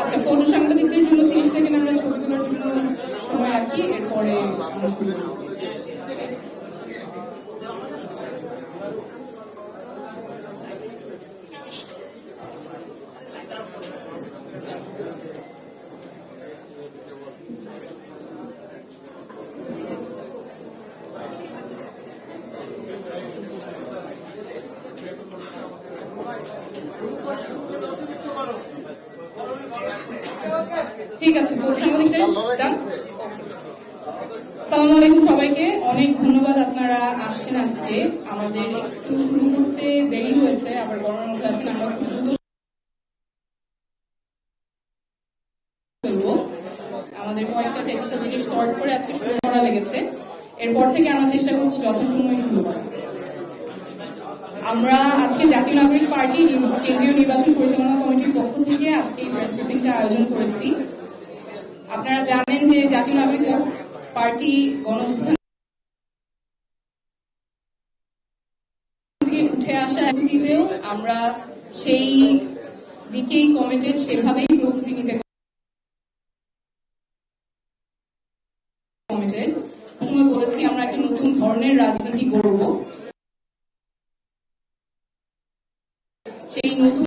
আচ্ছা ফটো সাংবাদিকদের জন্য তিরিশ সেকেন্ড আমরা ছবি তোলার জন্য সময় রাখি এরপরে ঠিক আছে সালাম আলাইকুম সবাইকে। অনেক ধন্যবাদ আপনারা আসছেন আজকে। আমাদের একটু শুরু করতে দেরি হয়েছে আবার গরমের মধ্যে আছেন আমরা খুব দ্রুত আমাদের কয়েকটা টেক্সটা জিনিস সর্ট করে আজকে শুরু করা লেগেছে। এরপর থেকে আমরা চেষ্টা করব যথাসময়ে শুরু করা আমরা আজকে জাতীয় নাগরিক পার্টি কেন্দ্রীয় নির্বাচন পরিচালনা কমিটির পক্ষ থেকে আজকে এই প্রেস ব্রিফিংটা আয়োজন করেছি। আপনারা জানেন যে জাতীয় নাগরিক পার্টি গণঅভ্যুত্থান উঠে আসা দিলেও আমরা সেই দিকেই কমিটেড সেভাবেই প্রস্তুতি নিতে কমিটেড বলেছি, আমরা একটা নতুন ধরনের রাজনীতি গড়ব। সেই নতুন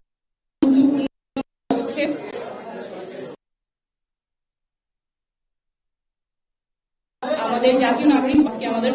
আমাদের জাতীয় নাগরিক আজকে আমাদের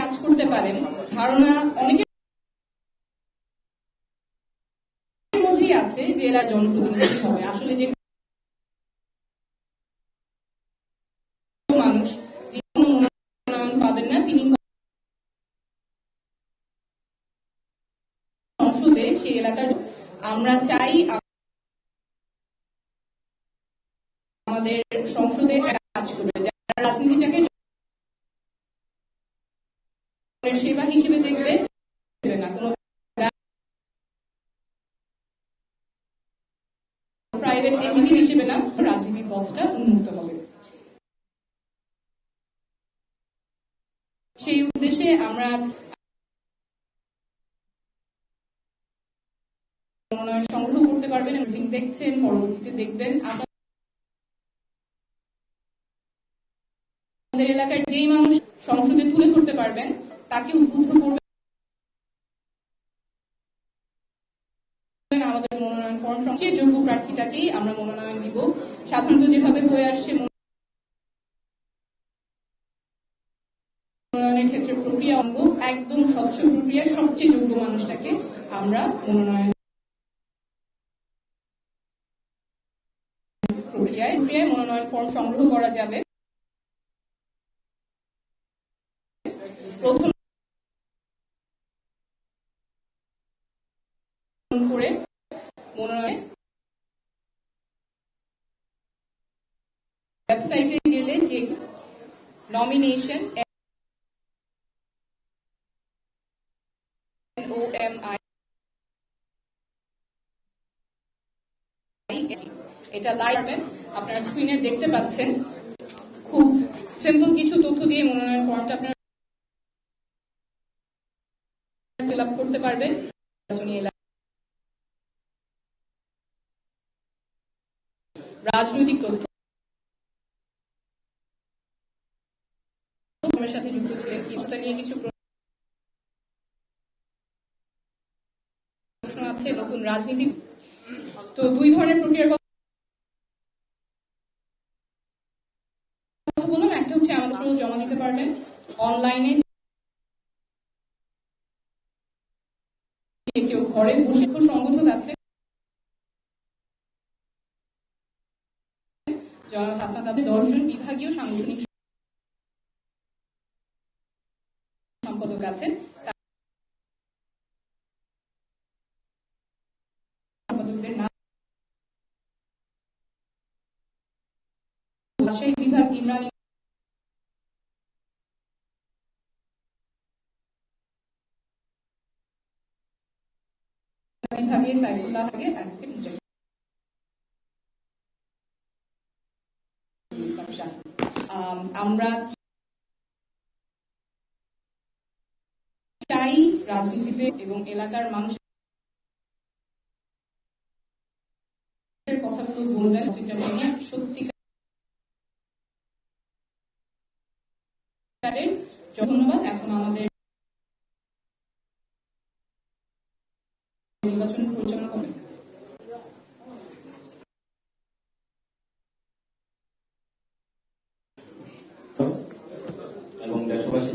কাজ করতে পারেন। ধারণা মধ্যেই আছে যে এরা জনপ্রতিনিধি হবে। আসলে যে মানুষ যে মনোনয়ন পাবেন না, তিনি সংসদে সেই এলাকার আমরা চাই আমাদের সংসদে কাজ করবে যারা রাজনীতিটাকে সেবা হিসেবে দেখবে। সংগ্রহ করতে পারবেন দেখছেন, পরবর্তীতে দেখবেন। আপনাদের এলাকার যেই মানুষ সংসদে তুলে ধরতে পারবেন তাকে উদ্বুদ্ধ করবেন। আমাদের মনোনয়ন ফর্ম সবচেয়ে যোগ্য প্রার্থীটাকেই আমরা মনোনয়ন দিব। সাধারণত যেভাবে হয়ে আসছে মনোনয়নের ক্ষেত্রে প্রক্রিয়া অঙ্গ, একদম স্বচ্ছ প্রক্রিয়ার সবচেয়ে যোগ্য মানুষটাকে আমরা মনোনয়ন প্রক্রিয়ায় প্রক্রিয়ায় মনোনয়ন ফর্ম সংগ্রহ করা যাবে করে মনোনয়ন। ওয়েবসাইটে গেলে যে নমিনেশন এটা লাইভ আপনারা স্ক্রিনে দেখতে পাচ্ছেন। খুব সিম্পল কিছু তথ্য দিয়ে মনোনয়ন ফর্মটা আপনারা ফিল আপ করতে পারবেন। রাজনৈতিক তথ্য। সাথে যুক্ত ছিলেন নিয়ে কিছু প্রশ্ন আছে, নতুন রাজনীতি তো দুই ধরনের প্রক্রিয়ার কথা বললাম একটা হচ্ছে আমাদের সঙ্গে জমা দিতে পারবেন অনলাইনে কেউ ঘরে বসে সংগঠন জনাব দশজন বিভাগীয় সাংগঠনিক সম্পাদক আছেন বিভাগ ইমরান বিভাগে সাইফুল্লাহ অ্যাডভোকেট আমরা চাই রাজনীতিতে এবং এলাকার মানুষের কথাগুলো বলবেন, সেটা নিয়ে সত্যিকারের ধন্যবাদ এখন আমাদের নির্বাচন পরিচালনা করবেন এবং দেশবাসী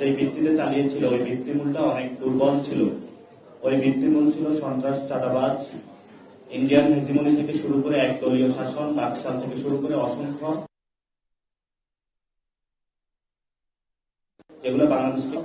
যে ভিত্তিতে চালিয়েছিল, ওই ভিত্তিমূলটা অনেক দুর্বল ছিল। ওই ভিত্তিমূল ছিল সন্ত্রাস, চাঁদাবাজ, ইন্ডিয়ান হেজিমনি থেকে শুরু করে এক দলীয় শাসন বাকশাল থেকে শুরু করে অসংখ্য। যেগুলো বাংলাদেশকে